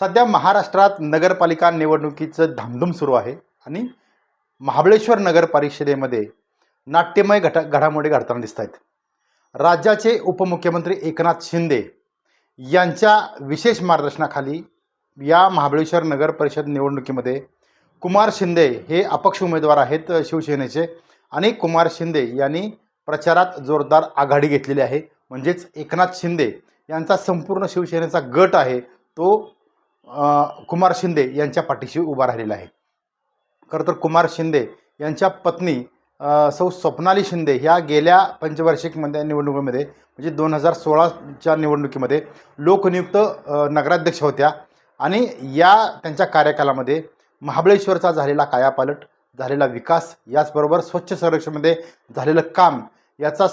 सध्या महाराष्ट्रात नगरपालिका निवडणुकीचं धामधूम सुरू आहे आणि महाबळेश्वर नगर परिषदेमध्ये नाट्यमय घटा घडामोडी घडताना दिसत आहेत राज्याचे उपमुख्यमंत्री एकनाथ शिंदे यांच्या विशेष मार्गदर्शनाखाली या महाबळेश्वर नगर परिषद निवडणुकीमध्ये कुमार शिंदे हे अपक्ष उमेदवार आहेत शिवसेनेचे आणि कुमार शिंदे यांनी प्रचारात जोरदार आघाडी घेतलेली आहे. म्हणजेच एकनाथ शिंदे यांचा संपूर्ण शिवसेनेचा गट आहे तो कुमार शिंदे यांच्या पाठीशी उभा राहिलेला आहे. खरं तर कुमार शिंदे यांच्या पत्नी सौ स्वप्नाली शिंदे ह्या गेल्या पंचवार्षिकमध्ये निवडणुकीमध्ये म्हणजे दोन हजार सोळाच्या निवडणुकीमध्ये लोकनियुक्त नगराध्यक्ष होत्या आणि या त्यांच्या कार्यकालामध्ये महाबळेश्वरचा झालेला कायापालट झालेला विकास याचबरोबर स्वच्छ संरक्षणमध्ये झालेलं काम याचा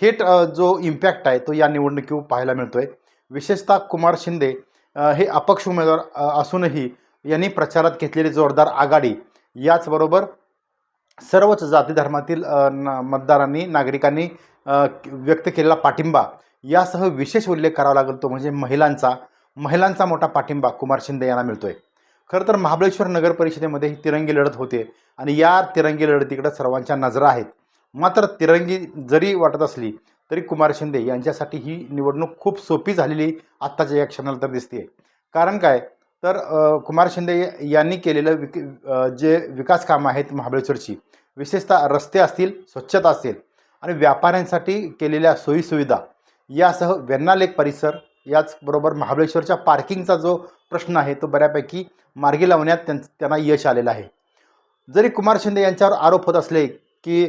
थेट जो इम्पॅक्ट आहे तो या निवडणुकीवर पाहायला मिळतो आहे विशेषतः कुमार शिंदे हे अपक्ष उमेदवार असूनही यांनी प्रचारात घेतलेली जोरदार आघाडी याचबरोबर सर्वच जाती धर्मातील न- मतदारांनी नागरिकांनी व्यक्त केलेला पाठिंबा यासह विशेष उल्लेख करावा लागेल तो म्हणजे महिलांचा महिलांचा मोठा पाठिंबा कुमार शिंदे यांना मिळतोय. खरं तर महाबळेश्वर नगर परिषदेमध्ये ही तिरंगी लढत होते आणि या तिरंगी लढतीकडे सर्वांच्या नजरा आहेत. मात्र तिरंगी जरी वाटत असली तरी कुमार शिंदे यांच्यासाठी ही निवडणूक खूप सोपी झालेली आत्ताच्या या क्षणाला तर दिसते कारण काय? तर कुमार शिंदे यांनी केलेलं विक जे विकास कामं आहेत महाबळेश्वरची विशेषतः रस्ते असतील स्वच्छता असेल आणि व्यापाऱ्यांसाठी केलेल्या सोयीसुविधा यासह वेन्नालेक लेक परिसर याचबरोबर महाबळेश्वरच्या पार्किंगचा जो प्रश्न आहे तो बऱ्यापैकी मार्गी लावण्यात त्यां त्यांना यश आलेलं आहे. जरी कुमार शिंदे यांच्यावर आरोप होत असले की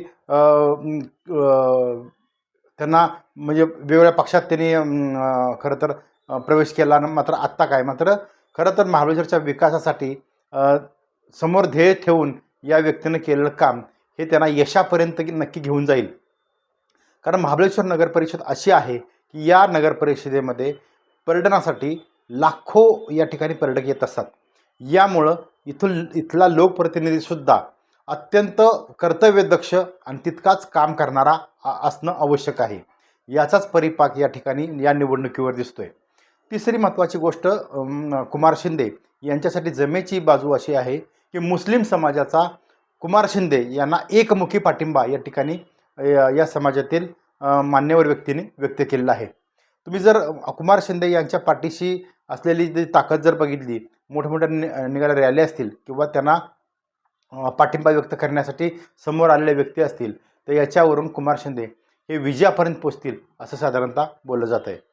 त्यांना म्हणजे वेगवेगळ्या पक्षात त्यांनी खरं तर प्रवेश केला मात्र आत्ता काय? मात्र खरं तर महाबळेश्वरच्या विकासासाठी समोर ध्येय ठेवून या व्यक्तीनं केलेलं काम हे त्यांना यशापर्यंत नक्की घेऊन जाईल. कारण महाबळेश्वर नगर परिषद अशी आहे की या नगर परिषदेमध्ये पर्यटनासाठी लाखो या ठिकाणी पर्यटक येत असतात. यामुळं इथून इथला लोकप्रतिनिधीसुद्धा अत्यंत कर्तव्यदक्ष आणि तितकाच काम करणारा असणं आवश्यक आहे. याचाच परिपाक या ठिकाणी या निवडणुकीवर दिसतोय. तिसरी महत्त्वाची गोष्ट कुमार शिंदे यांच्यासाठी जमेची बाजू अशी आहे की मुस्लिम समाजाचा कुमार शिंदे यांना एकमुखी पाठिंबा या ठिकाणी या समाजातील मान्यवर व्यक्तीने व्यक्त केलेला आहे. तुम्ही जर कुमार शिंदे यांच्या पाठीशी असलेली जी ताकद जर बघितली मोठमोठ्या नि निघाल्या रॅली असतील किंवा त्यांना पाठिंबा व्यक्त करण्यासाठी समोर आलेले व्यक्ती असतील तर याच्यावरून कुमार शिंदे हे विजयापर्यंत पोचतील असं साधारणतः बोललं जात आहे